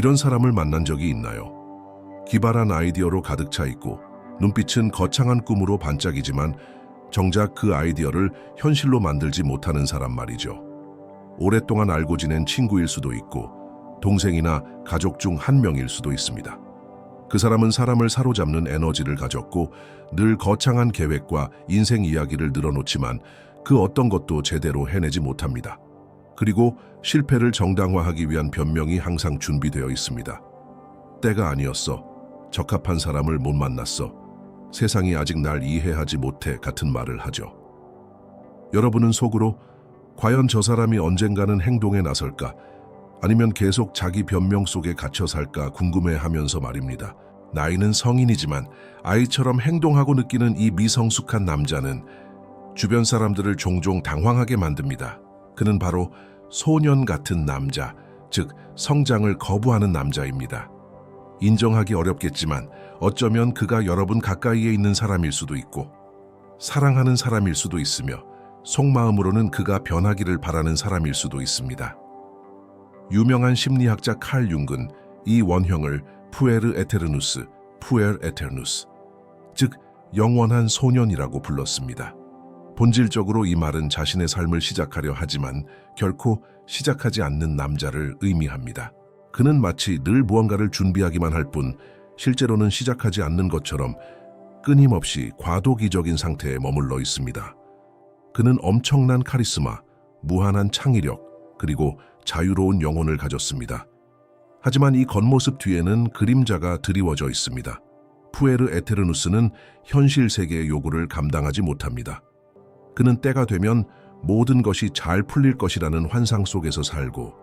이런 사람을 만난 적이 있나요? 기발한 아이디어로 가득 차 있고 눈빛은 거창한 꿈으로 반짝이지만 정작 그 아이디어를 현실로 만들지 못하는 사람 말이죠. 오랫동안 알고 지낸 친구일 수도 있고 동생이나 가족 중 한 명일 수도 있습니다. 그 사람은 사람을 사로잡는 에너지를 가졌고 늘 거창한 계획과 인생 이야기를 늘어놓지만 그 어떤 것도 제대로 해내지 못합니다. 그리고 실패를 정당화하기 위한 변명이 항상 준비되어 있습니다. 때가 아니었어. 적합한 사람을 못 만났어. 세상이 아직 날 이해하지 못해 같은 말을 하죠. 여러분은 속으로 과연 저 사람이 언젠가는 행동에 나설까? 아니면 계속 자기 변명 속에 갇혀 살까 궁금해 하면서 말입니다. 나이는 성인이지만 아이처럼 행동하고 느끼는 이 미성숙한 남자는 주변 사람들을 종종 당황하게 만듭니다. 그는 바로 소년 같은 남자, 즉 성장을 거부하는 남자입니다. 인정하기 어렵겠지만 어쩌면 그가 여러분 가까이에 있는 사람일 수도 있고 사랑하는 사람일 수도 있으며 속마음으로는 그가 변하기를 바라는 사람일 수도 있습니다. 유명한 심리학자 칼 융은 이 원형을 푸에르 에테르누스, 푸엘 에테르누스, 즉 영원한 소년이라고 불렀습니다. 본질적으로 이 말은 자신의 삶을 시작하려 하지만 결코 시작하지 않는 남자를 의미합니다. 그는 마치 늘 무언가를 준비하기만 할 뿐 실제로는 시작하지 않는 것처럼 끊임없이 과도기적인 상태에 머물러 있습니다. 그는 엄청난 카리스마, 무한한 창의력, 그리고 자유로운 영혼을 가졌습니다. 하지만 이 겉모습 뒤에는 그림자가 드리워져 있습니다. 푸에르 에테르누스는 현실 세계의 요구를 감당하지 못합니다. 그는 때가 되면 모든 것이 잘 풀릴 것이라는 환상 속에서 살고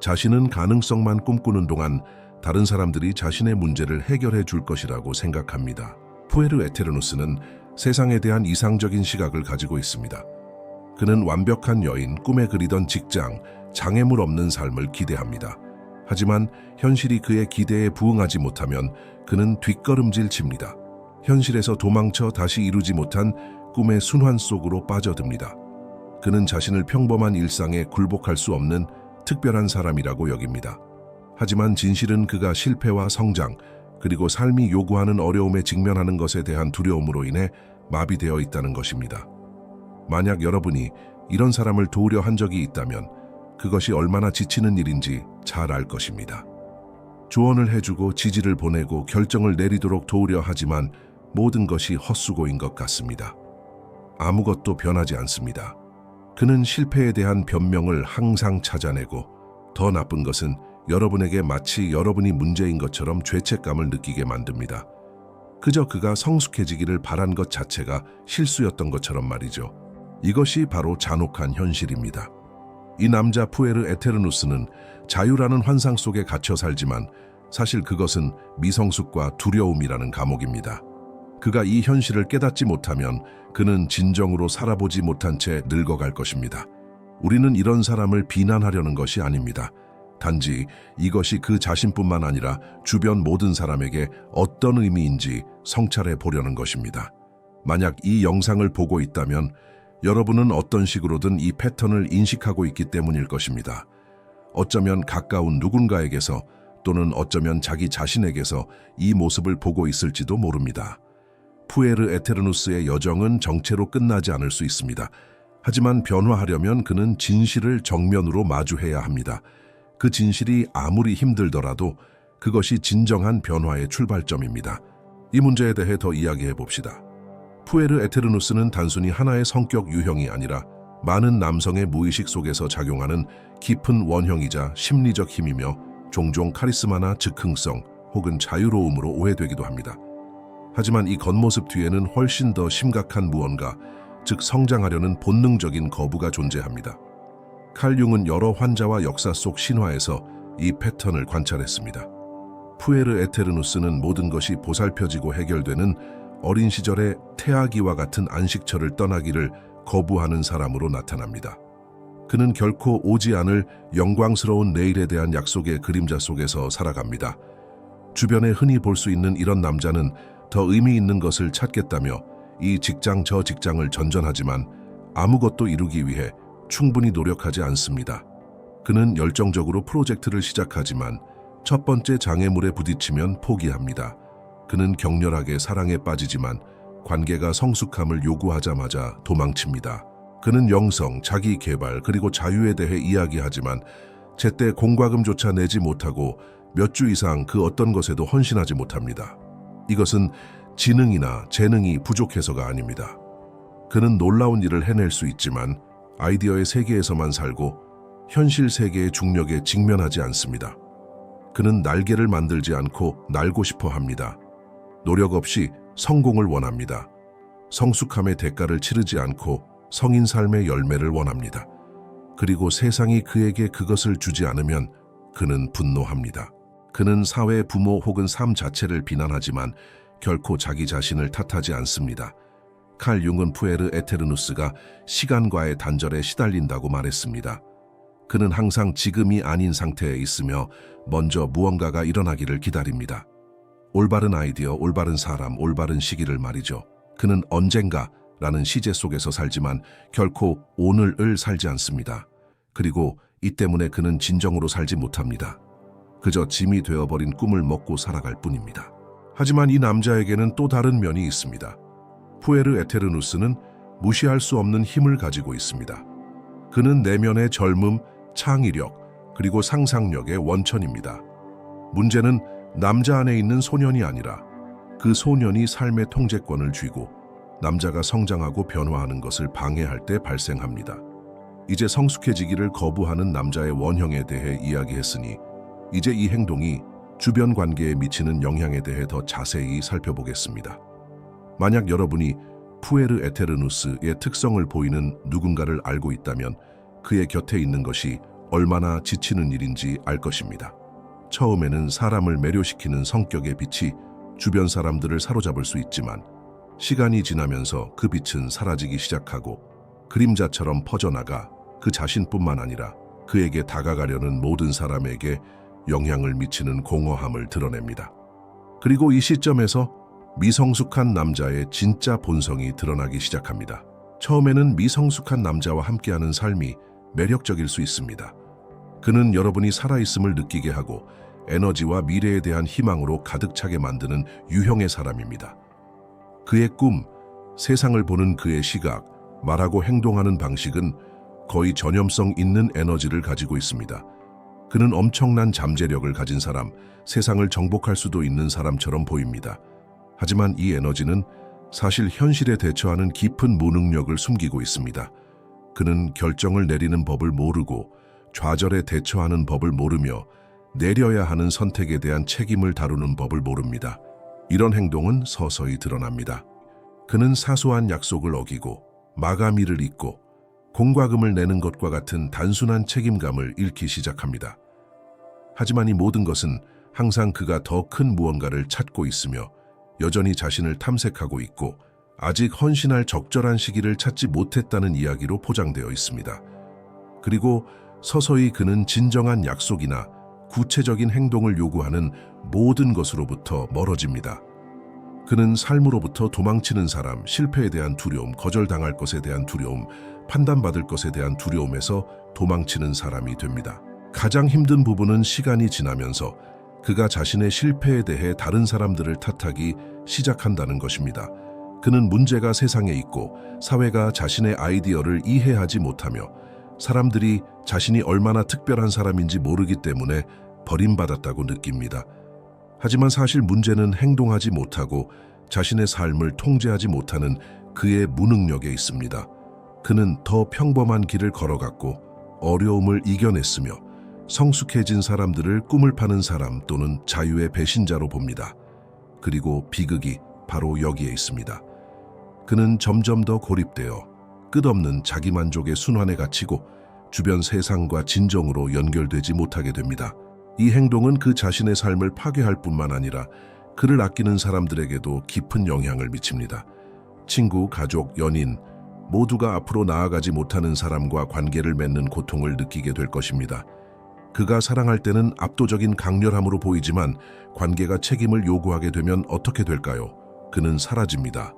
자신은 가능성만 꿈꾸는 동안 다른 사람들이 자신의 문제를 해결해 줄 것이라고 생각합니다. 푸에르 에테르누스는 세상에 대한 이상적인 시각을 가지고 있습니다. 그는 완벽한 여인, 꿈에 그리던 직장, 장애물 없는 삶을 기대합니다. 하지만 현실이 그의 기대에 부응하지 못하면 그는 뒷걸음질 칩니다. 현실에서 도망쳐 다시 이루지 못한 꿈의 순환 속으로 빠져듭니다. 그는 자신을 평범한 일상에 굴복할 수 없는 특별한 사람이라고 여깁니다. 하지만 진실은 그가 실패와 성장, 그리고 삶이 요구하는 어려움에 직면하는 것에 대한 두려움으로 인해 마비되어 있다는 것입니다. 만약 여러분이 이런 사람을 도우려 한 적이 있다면 그것이 얼마나 지치는 일인지 잘 알 것입니다. 조언을 해주고 지지를 보내고 결정을 내리도록 도우려 하지만 모든 것이 헛수고인 것 같습니다. 아무것도 변하지 않습니다. 그는 실패에 대한 변명을 항상 찾아내고 더 나쁜 것은 여러분에게 마치 여러분이 문제인 것처럼 죄책감을 느끼게 만듭니다. 그저 그가 성숙해지기를 바란 것 자체가 실수였던 것처럼 말이죠. 이것이 바로 잔혹한 현실입니다. 이 남자 푸에르 에테르누스는 자유라는 환상 속에 갇혀 살지만 사실 그것은 미성숙과 두려움이라는 감옥입니다. 그가 이 현실을 깨닫지 못하면 그는 진정으로 살아보지 못한 채 늙어갈 것입니다. 우리는 이런 사람을 비난하려는 것이 아닙니다. 단지 이것이 그 자신뿐만 아니라 주변 모든 사람에게 어떤 의미인지 성찰해 보려는 것입니다. 만약 이 영상을 보고 있다면 여러분은 어떤 식으로든 이 패턴을 인식하고 있기 때문일 것입니다. 어쩌면 가까운 누군가에게서 또는 어쩌면 자기 자신에게서 이 모습을 보고 있을지도 모릅니다. 푸에르 에테르누스의 여정은 정체로 끝나지 않을 수 있습니다. 하지만 변화하려면 그는 진실을 정면으로 마주해야 합니다. 그 진실이 아무리 힘들더라도 그것이 진정한 변화의 출발점입니다. 이 문제에 대해 더 이야기해 봅시다. 푸에르 에테르누스는 단순히 하나의 성격 유형이 아니라 많은 남성의 무의식 속에서 작용하는 깊은 원형이자 심리적 힘이며 종종 카리스마나 즉흥성 혹은 자유로움으로 오해되기도 합니다. 하지만 이 겉모습 뒤에는 훨씬 더 심각한 무언가, 즉 성장하려는 본능적인 거부가 존재합니다. 칼 융은 여러 환자와 역사 속 신화에서 이 패턴을 관찰했습니다. 푸에르 에테르누스는 모든 것이 보살펴지고 해결되는 어린 시절의 태아기와 같은 안식처를 떠나기를 거부하는 사람으로 나타납니다. 그는 결코 오지 않을 영광스러운 내일에 대한 약속의 그림자 속에서 살아갑니다. 주변에 흔히 볼 수 있는 이런 남자는 더 의미 있는 것을 찾겠다며 이 직장 저 직장을 전전하지만 아무것도 이루기 위해 충분히 노력하지 않습니다. 그는 열정적으로 프로젝트를 시작하지만 첫 번째 장애물에 부딪히면 포기합니다. 그는 격렬하게 사랑에 빠지지만 관계가 성숙함을 요구하자마자 도망칩니다. 그는 영성, 자기 개발, 그리고 자유에 대해 이야기하지만 제때 공과금조차 내지 못하고 몇 주 이상 그 어떤 것에도 헌신하지 못합니다. 이것은 지능이나 재능이 부족해서가 아닙니다. 그는 놀라운 일을 해낼 수 있지만 아이디어의 세계에서만 살고 현실 세계의 중력에 직면하지 않습니다. 그는 날개를 만들지 않고 날고 싶어 합니다. 노력 없이 성공을 원합니다. 성숙함의 대가를 치르지 않고 성인 삶의 열매를 원합니다. 그리고 세상이 그에게 그것을 주지 않으면 그는 분노합니다. 그는 사회, 부모 혹은 삶 자체를 비난하지만 결코 자기 자신을 탓하지 않습니다. 칼 융은 푸에르 에테르누스가 시간과의 단절에 시달린다고 말했습니다. 그는 항상 지금이 아닌 상태에 있으며 먼저 무언가가 일어나기를 기다립니다. 올바른 아이디어, 올바른 사람, 올바른 시기를 말이죠. 그는 언젠가 라는 시제 속에서 살지만 결코 오늘을 살지 않습니다. 그리고 이 때문에 그는 진정으로 살지 못합니다. 그저 짐이 되어버린 꿈을 먹고 살아갈 뿐입니다. 하지만 이 남자에게는 또 다른 면이 있습니다. 푸에르 에테르누스는 무시할 수 없는 힘을 가지고 있습니다. 그는 내면의 젊음, 창의력, 그리고 상상력의 원천입니다. 문제는 남자 안에 있는 소년이 아니라 그 소년이 삶의 통제권을 쥐고 남자가 성장하고 변화하는 것을 방해할 때 발생합니다. 이제 성숙해지기를 거부하는 남자의 원형에 대해 이야기했으니 이제 이 행동이 주변 관계에 미치는 영향에 대해 더 자세히 살펴보겠습니다. 만약 여러분이 푸에르 에테르누스의 특성을 보이는 누군가를 알고 있다면 그의 곁에 있는 것이 얼마나 지치는 일인지 알 것입니다. 처음에는 사람을 매료시키는 성격의 빛이 주변 사람들을 사로잡을 수 있지만 시간이 지나면서 그 빛은 사라지기 시작하고 그림자처럼 퍼져나가 그 자신뿐만 아니라 그에게 다가가려는 모든 사람에게 영향을 미치는 공허함을 드러냅니다. 그리고 이 시점에서 미성숙한 남자의 진짜 본성이 드러나기 시작합니다. 처음에는 미성숙한 남자와 함께하는 삶이 매력적일 수 있습니다. 그는 여러분이 살아있음을 느끼게 하고 에너지와 미래에 대한 희망으로 가득 차게 만드는 유형의 사람입니다. 그의 꿈, 세상을 보는 그의 시각, 말하고 행동하는 방식은 거의 전염성 있는 에너지를 가지고 있습니다. 그는 엄청난 잠재력을 가진 사람, 세상을 정복할 수도 있는 사람처럼 보입니다. 하지만 이 에너지는 사실 현실에 대처하는 깊은 무능력을 숨기고 있습니다. 그는 결정을 내리는 법을 모르고 좌절에 대처하는 법을 모르며 내려야 하는 선택에 대한 책임을 다루는 법을 모릅니다. 이런 행동은 서서히 드러납니다. 그는 사소한 약속을 어기고 마감일을 잊고 공과금을 내는 것과 같은 단순한 책임감을 잃기 시작합니다. 하지만 이 모든 것은 항상 그가 더 큰 무언가를 찾고 있으며 여전히 자신을 탐색하고 있고 아직 헌신할 적절한 시기를 찾지 못했다는 이야기로 포장되어 있습니다. 그리고 서서히 그는 진정한 약속이나 구체적인 행동을 요구하는 모든 것으로부터 멀어집니다. 그는 삶으로부터 도망치는 사람, 실패에 대한 두려움, 거절당할 것에 대한 두려움, 판단받을 것에 대한 두려움에서 도망치는 사람이 됩니다. 가장 힘든 부분은 시간이 지나면서 그가 자신의 실패에 대해 다른 사람들을 탓하기 시작한다는 것입니다. 그는 문제가 세상에 있고 사회가 자신의 아이디어를 이해하지 못하며 사람들이 자신이 얼마나 특별한 사람인지 모르기 때문에 버림받았다고 느낍니다. 하지만 사실 문제는 행동하지 못하고 자신의 삶을 통제하지 못하는 그의 무능력에 있습니다. 그는 더 평범한 길을 걸어갔고 어려움을 이겨냈으며 성숙해진 사람들을 꿈을 파는 사람 또는 자유의 배신자로 봅니다. 그리고 비극이 바로 여기에 있습니다. 그는 점점 더 고립되어 끝없는 자기만족의 순환에 갇히고 주변 세상과 진정으로 연결되지 못하게 됩니다. 이 행동은 그 자신의 삶을 파괴할 뿐만 아니라 그를 아끼는 사람들에게도 깊은 영향을 미칩니다. 친구, 가족, 연인 모두가 앞으로 나아가지 못하는 사람과 관계를 맺는 고통을 느끼게 될 것입니다. 그가 사랑할 때는 압도적인 강렬함으로 보이지만 관계가 책임을 요구하게 되면 어떻게 될까요? 그는 사라집니다.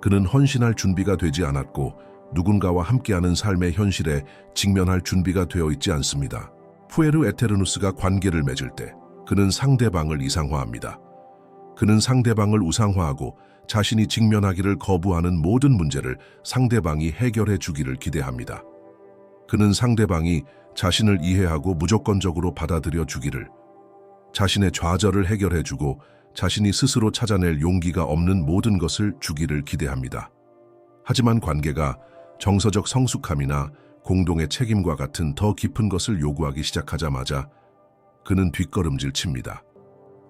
그는 헌신할 준비가 되지 않았고 누군가와 함께하는 삶의 현실에 직면할 준비가 되어 있지 않습니다. 푸에르 에테르누스가 관계를 맺을 때 그는 상대방을 이상화합니다. 그는 상대방을 우상화하고 자신이 직면하기를 거부하는 모든 문제를 상대방이 해결해 주기를 기대합니다. 그는 상대방이 자신을 이해하고 무조건적으로 받아들여 주기를, 자신의 좌절을 해결해 주고 자신이 스스로 찾아낼 용기가 없는 모든 것을 주기를 기대합니다. 하지만 관계가 정서적 성숙함이나 공동의 책임과 같은 더 깊은 것을 요구하기 시작하자마자 그는 뒷걸음질 칩니다.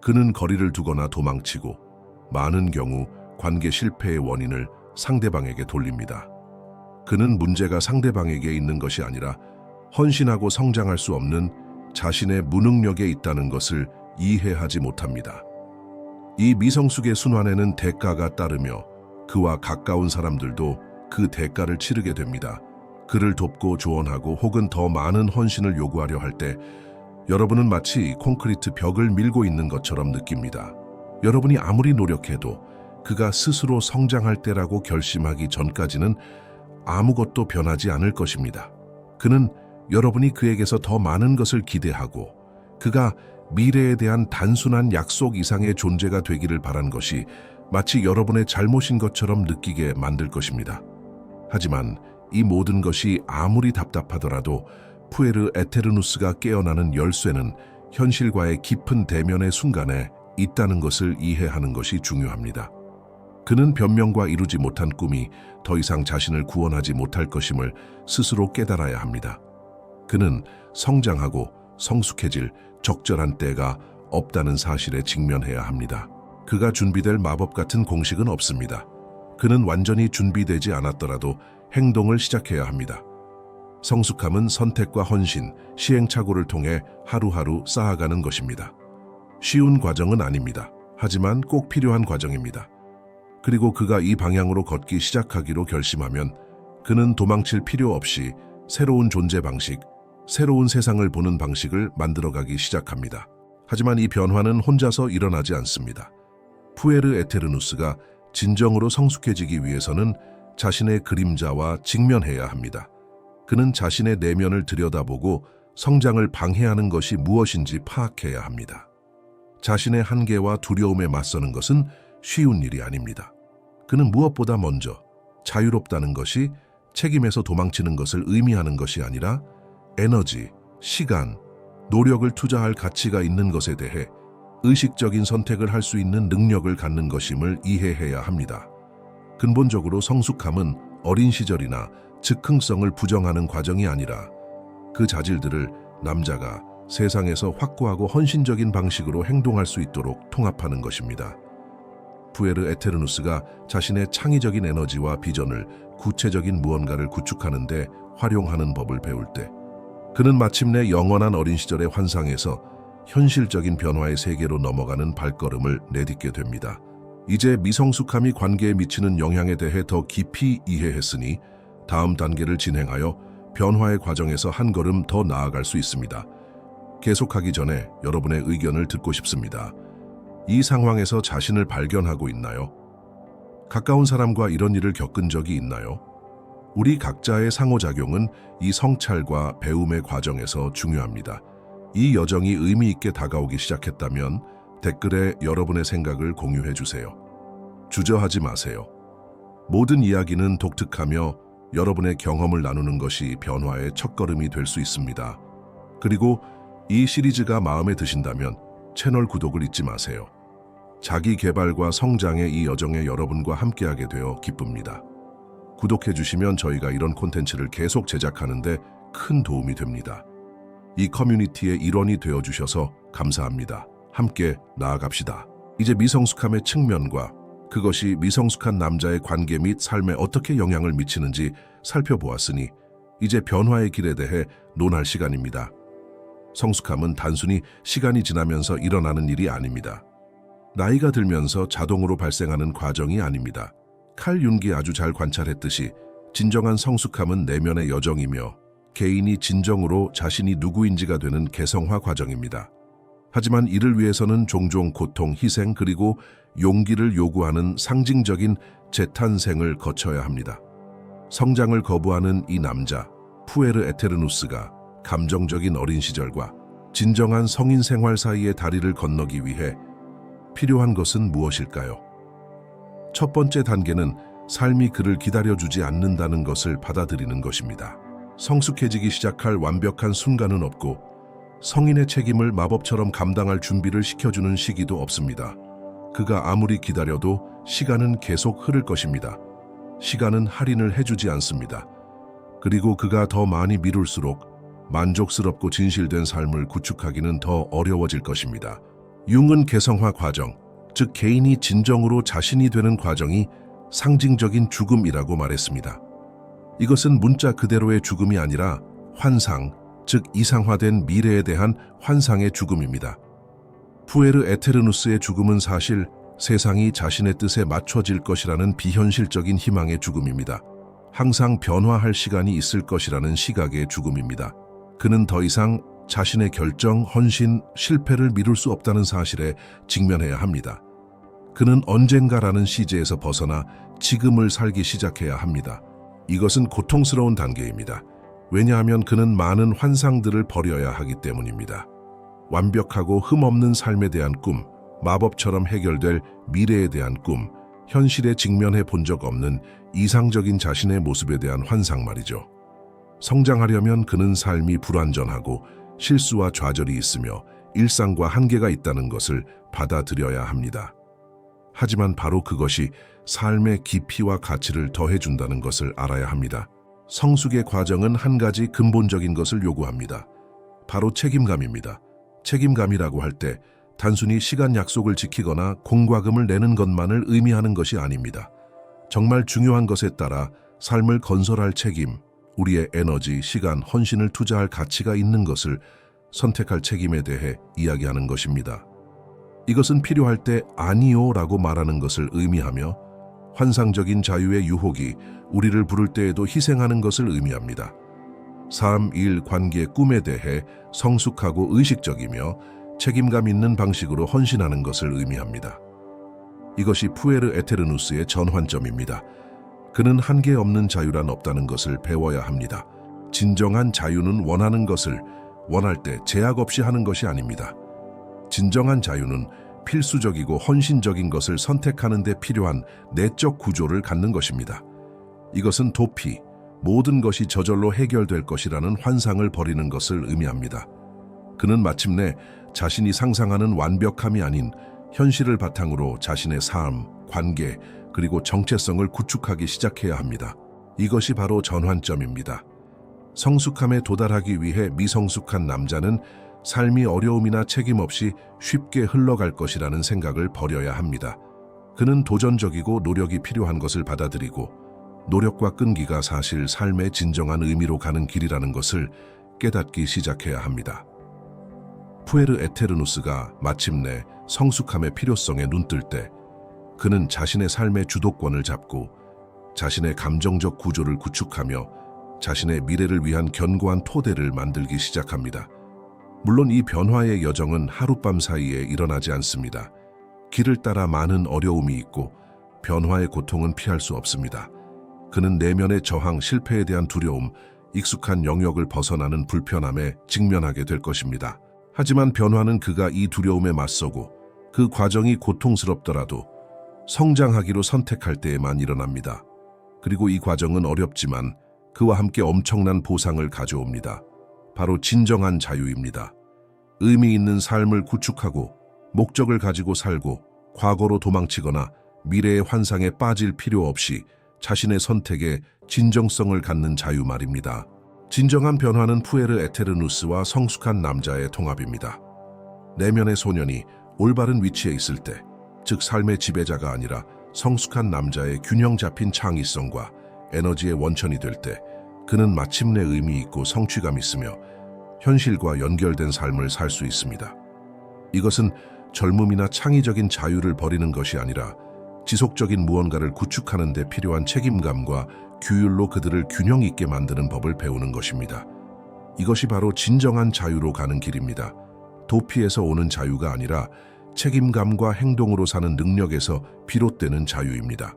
그는 거리를 두거나 도망치고 많은 경우 관계 실패의 원인을 상대방에게 돌립니다. 그는 문제가 상대방에게 있는 것이 아니라 헌신하고 성장할 수 없는 자신의 무능력에 있다는 것을 이해하지 못합니다. 이 미성숙의 순환에는 대가가 따르며 그와 가까운 사람들도 그 대가를 치르게 됩니다. 그를 돕고 조언하고 혹은 더 많은 헌신을 요구하려 할 때 여러분은 마치 콘크리트 벽을 밀고 있는 것처럼 느낍니다. 여러분이 아무리 노력해도 그가 스스로 성장할 때라고 결심하기 전까지는 아무것도 변하지 않을 것입니다. 그는 여러분이 그에게서 더 많은 것을 기대하고 그가 미래에 대한 단순한 약속 이상의 존재가 되기를 바란 것이 마치 여러분의 잘못인 것처럼 느끼게 만들 것입니다. 하지만 이 모든 것이 아무리 답답하더라도 푸에르 에테르누스가 깨어나는 열쇠는 현실과의 깊은 대면의 순간에 있다는 것을 이해하는 것이 중요합니다. 그는 변명과 이루지 못한 꿈이 더 이상 자신을 구원하지 못할 것임을 스스로 깨달아야 합니다. 그는 성장하고 성숙해질 적절한 때가 없다는 사실에 직면해야 합니다. 그가 준비될 마법 같은 공식은 없습니다. 그는 완전히 준비되지 않았더라도 행동을 시작해야 합니다. 성숙함은 선택과 헌신, 시행착오를 통해 하루하루 쌓아가는 것입니다. 쉬운 과정은 아닙니다. 하지만 꼭 필요한 과정입니다. 그리고 그가 이 방향으로 걷기 시작하기로 결심하면 그는 도망칠 필요 없이 새로운 존재 방식, 새로운 세상을 보는 방식을 만들어가기 시작합니다. 하지만 이 변화는 혼자서 일어나지 않습니다. 푸에르 에테르누스가 진정으로 성숙해지기 위해서는 자신의 그림자와 직면해야 합니다. 그는 자신의 내면을 들여다보고 성장을 방해하는 것이 무엇인지 파악해야 합니다. 자신의 한계와 두려움에 맞서는 것은 쉬운 일이 아닙니다. 그는 무엇보다 먼저 자유롭다는 것이 책임에서 도망치는 것을 의미하는 것이 아니라 에너지, 시간, 노력을 투자할 가치가 있는 것에 대해 의식적인 선택을 할 수 있는 능력을 갖는 것임을 이해해야 합니다. 근본적으로 성숙함은 어린 시절이나 즉흥성을 부정하는 과정이 아니라 그 자질들을 남자가 세상에서 확고하고 헌신적인 방식으로 행동할 수 있도록 통합하는 것입니다. 푸에르 에테르누스가 자신의 창의적인 에너지와 비전을 구체적인 무언가를 구축하는 데 활용하는 법을 배울 때 그는 마침내 영원한 어린 시절의 환상에서 현실적인 변화의 세계로 넘어가는 발걸음을 내딛게 됩니다. 이제 미성숙함이 관계에 미치는 영향에 대해 더 깊이 이해했으니 다음 단계를 진행하여 변화의 과정에서 한 걸음 더 나아갈 수 있습니다. 계속하기 전에 여러분의 의견을 듣고 싶습니다. 이 상황에서 자신을 발견하고 있나요? 가까운 사람과 이런 일을 겪은 적이 있나요? 우리 각자의 상호작용은 이 성찰과 배움의 과정에서 중요합니다. 이 여정이 의미 있게 다가오기 시작했다면 댓글에 여러분의 생각을 공유해 주세요. 주저하지 마세요. 모든 이야기는 독특하며 여러분의 경험을 나누는 것이 변화의 첫걸음이 될 수 있습니다. 그리고 이 시리즈가 마음에 드신다면 채널 구독을 잊지 마세요. 자기 개발과 성장의 이 여정에 여러분과 함께하게 되어 기쁩니다. 구독해 주시면 저희가 이런 콘텐츠를 계속 제작하는데 큰 도움이 됩니다. 이 커뮤니티의 일원이 되어 주셔서 감사합니다. 함께 나아갑시다. 이제 미성숙함의 측면과 그것이 미성숙한 남자의 관계 및 삶에 어떻게 영향을 미치는지 살펴보았으니 이제 변화의 길에 대해 논할 시간입니다. 성숙함은 단순히 시간이 지나면서 일어나는 일이 아닙니다. 나이가 들면서 자동으로 발생하는 과정이 아닙니다. 칼 윤기 아주 잘 관찰했듯이 진정한 성숙함은 내면의 여정이며 개인이 진정으로 자신이 누구인지가 되는 개성화 과정입니다. 하지만 이를 위해서는 종종 고통, 희생 그리고 용기를 요구하는 상징적인 재탄생을 거쳐야 합니다. 성장을 거부하는 이 남자, 푸에르 에테르누스가 감정적인 어린 시절과 진정한 성인 생활 사이의 다리를 건너기 위해 필요한 것은 무엇일까요? 첫 번째 단계는 삶이 그를 기다려주지 않는다는 것을 받아들이는 것입니다. 성숙해지기 시작할 완벽한 순간은 없고 성인의 책임을 마법처럼 감당할 준비를 시켜주는 시기도 없습니다. 그가 아무리 기다려도 시간은 계속 흐를 것입니다. 시간은 할인을 해주지 않습니다. 그리고 그가 더 많이 미룰수록 만족스럽고 진실된 삶을 구축하기는 더 어려워질 것입니다. 융은 개성화 과정, 즉 개인이 진정으로 자신이 되는 과정이 상징적인 죽음이라고 말했습니다. 이것은 문자 그대로의 죽음이 아니라 환상, 즉 이상화된 미래에 대한 환상의 죽음입니다. 푸에르 에테르누스의 죽음은 사실 세상이 자신의 뜻에 맞춰질 것이라는 비현실적인 희망의 죽음입니다. 항상 변화할 시간이 있을 것이라는 시각의 죽음입니다. 그는 더 이상 자신의 결정, 헌신, 실패를 미룰 수 없다는 사실에 직면해야 합니다. 그는 언젠가라는 시제에서 벗어나 지금을 살기 시작해야 합니다. 이것은 고통스러운 단계입니다. 왜냐하면 그는 많은 환상들을 버려야 하기 때문입니다. 완벽하고 흠없는 삶에 대한 꿈, 마법처럼 해결될 미래에 대한 꿈, 현실에 직면해 본 적 없는 이상적인 자신의 모습에 대한 환상 말이죠. 성장하려면 그는 삶이 불완전하고 실수와 좌절이 있으며 일상과 한계가 있다는 것을 받아들여야 합니다. 하지만 바로 그것이 삶의 깊이와 가치를 더해준다는 것을 알아야 합니다. 성숙의 과정은 한 가지 근본적인 것을 요구합니다. 바로 책임감입니다. 책임감이라고 할 때 단순히 시간 약속을 지키거나 공과금을 내는 것만을 의미하는 것이 아닙니다. 정말 중요한 것에 따라 삶을 건설할 책임, 우리의 에너지, 시간, 헌신을 투자할 가치가 있는 것을 선택할 책임에 대해 이야기하는 것입니다. 이것은 필요할 때 아니요 라고 말하는 것을 의미하며 환상적인 자유의 유혹이 우리를 부를 때에도 희생하는 것을 의미합니다. 삶, 일, 관계, 꿈에 대해 성숙하고 의식적이며 책임감 있는 방식으로 헌신하는 것을 의미합니다. 이것이 푸에르 에테르누스의 전환점입니다. 그는 한계 없는 자유란 없다는 것을 배워야 합니다. 진정한 자유는 원하는 것을 원할 때 제약 없이 하는 것이 아닙니다. 진정한 자유는 필수적이고 헌신적인 것을 선택하는 데 필요한 내적 구조를 갖는 것입니다. 이것은 도피, 모든 것이 저절로 해결될 것이라는 환상을 버리는 것을 의미합니다. 그는 마침내 자신이 상상하는 완벽함이 아닌 현실을 바탕으로 자신의 삶, 관계, 그리고 정체성을 구축하기 시작해야 합니다. 이것이 바로 전환점입니다. 성숙함에 도달하기 위해 미성숙한 남자는 삶이 어려움이나 책임 없이 쉽게 흘러갈 것이라는 생각을 버려야 합니다. 그는 도전적이고 노력이 필요한 것을 받아들이고 노력과 끈기가 사실 삶의 진정한 의미로 가는 길이라는 것을 깨닫기 시작해야 합니다. 푸에르 에테르누스가 마침내 성숙함의 필요성에 눈뜰 때 그는 자신의 삶의 주도권을 잡고 자신의 감정적 구조를 구축하며 자신의 미래를 위한 견고한 토대를 만들기 시작합니다. 물론 이 변화의 여정은 하룻밤 사이에 일어나지 않습니다. 길을 따라 많은 어려움이 있고 변화의 고통은 피할 수 없습니다. 그는 내면의 저항, 실패에 대한 두려움, 익숙한 영역을 벗어나는 불편함에 직면하게 될 것입니다. 하지만 변화는 그가 이 두려움에 맞서고 그 과정이 고통스럽더라도 성장하기로 선택할 때에만 일어납니다. 그리고 이 과정은 어렵지만 그와 함께 엄청난 보상을 가져옵니다. 바로 진정한 자유입니다. 의미 있는 삶을 구축하고 목적을 가지고 살고 과거로 도망치거나 미래의 환상에 빠질 필요 없이 자신의 선택에 진정성을 갖는 자유 말입니다. 진정한 변화는 푸에르 에테르누스와 성숙한 남자의 통합입니다. 내면의 소년이 올바른 위치에 있을 때, 즉 삶의 지배자가 아니라 성숙한 남자의 균형 잡힌 창의성과 에너지의 원천이 될 때, 그는 마침내 의미 있고 성취감 있으며 현실과 연결된 삶을 살 수 있습니다. 이것은 젊음이나 창의적인 자유를 버리는 것이 아니라 지속적인 무언가를 구축하는 데 필요한 책임감과 규율로 그들을 균형 있게 만드는 법을 배우는 것입니다. 이것이 바로 진정한 자유로 가는 길입니다. 도피에서 오는 자유가 아니라 책임감과 행동으로 사는 능력에서 비롯되는 자유입니다.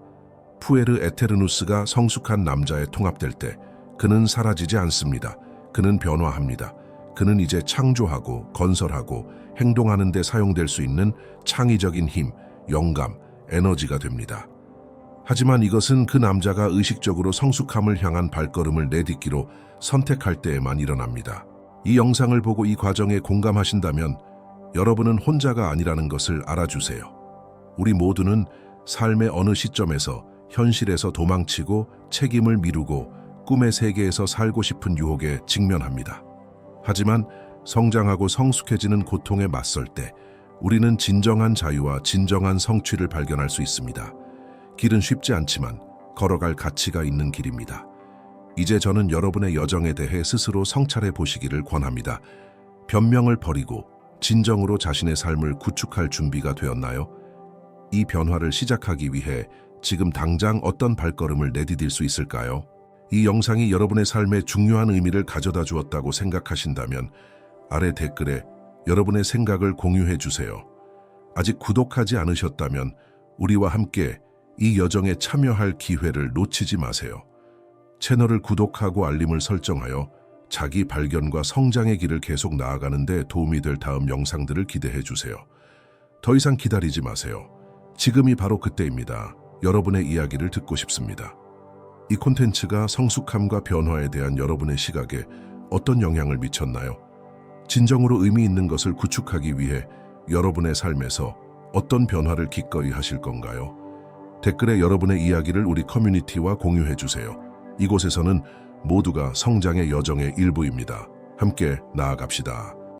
푸에르 에테르누스가 성숙한 남자에 통합될 때 그는 사라지지 않습니다. 그는 변화합니다. 그는 이제 창조하고 건설하고 행동하는 데 사용될 수 있는 창의적인 힘, 영감, 에너지가 됩니다. 하지만 이것은 그 남자가 의식적으로 성숙함을 향한 발걸음을 내딛기로 선택할 때에만 일어납니다. 이 영상을 보고 이 과정에 공감하신다면 여러분은 혼자가 아니라는 것을 알아주세요. 우리 모두는 삶의 어느 시점에서 현실에서 도망치고 책임을 미루고 꿈의 세계에서 살고 싶은 유혹에 직면합니다. 하지만 성장하고 성숙해지는 고통에 맞설 때 우리는 진정한 자유와 진정한 성취를 발견할 수 있습니다. 길은 쉽지 않지만 걸어갈 가치가 있는 길입니다. 이제 저는 여러분의 여정에 대해 스스로 성찰해 보시기를 권합니다. 변명을 버리고 진정으로 자신의 삶을 구축할 준비가 되었나요? 이 변화를 시작하기 위해 지금 당장 어떤 발걸음을 내디딜 수 있을까요? 이 영상이 여러분의 삶에 중요한 의미를 가져다 주었다고 생각하신다면 아래 댓글에 여러분의 생각을 공유해 주세요. 아직 구독하지 않으셨다면 우리와 함께 이 여정에 참여할 기회를 놓치지 마세요. 채널을 구독하고 알림을 설정하여 자기 발견과 성장의 길을 계속 나아가는 데 도움이 될 다음 영상들을 기대해 주세요. 더 이상 기다리지 마세요. 지금이 바로 그때입니다. 여러분의 이야기를 듣고 싶습니다. 이 콘텐츠가 성숙함과 변화에 대한 여러분의 시각에 어떤 영향을 미쳤나요? 진정으로 의미 있는 것을 구축하기 위해 여러분의 삶에서 어떤 변화를 기꺼이 하실 건가요? 댓글에 여러분의 이야기를 우리 커뮤니티와 공유해 주세요. 이곳에서는 모두가 성장의 여정의 일부입니다. 함께 나아갑시다.